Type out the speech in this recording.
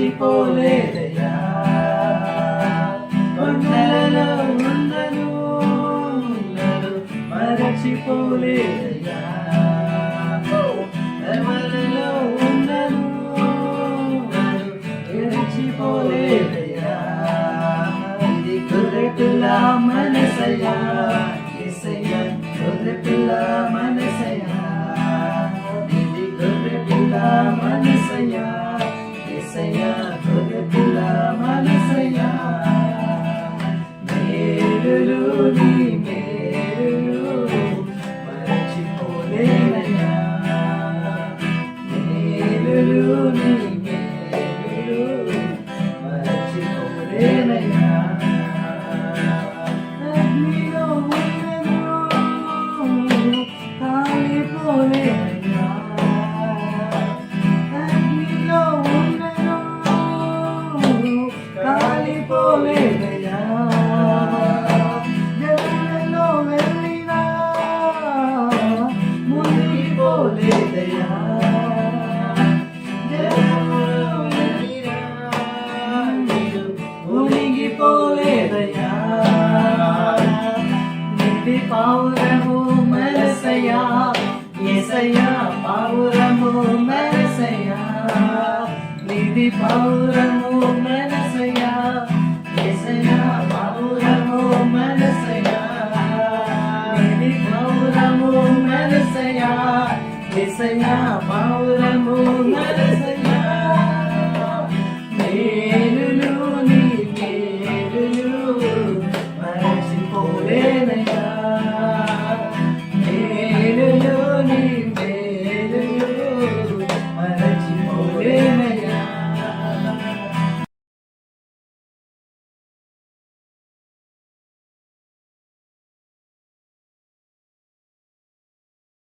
విడచిపోలేదయా కొండలలో ఉన్నను మరచిపోలేదయా தொல்லை பில்லாமல் இசையா இசையா தொல்லை பில்லாமல் పోలేదయ్యా ఎన్నెన్నో వెళ్ళినా ముందుకి పోలేదయ్యా పోలేదయ్యా నిధి పావురము మెరసయ్యా ఎసయ్యా పావురము మెరసయ్యా నిధి పావురము మెర Say now, Paula.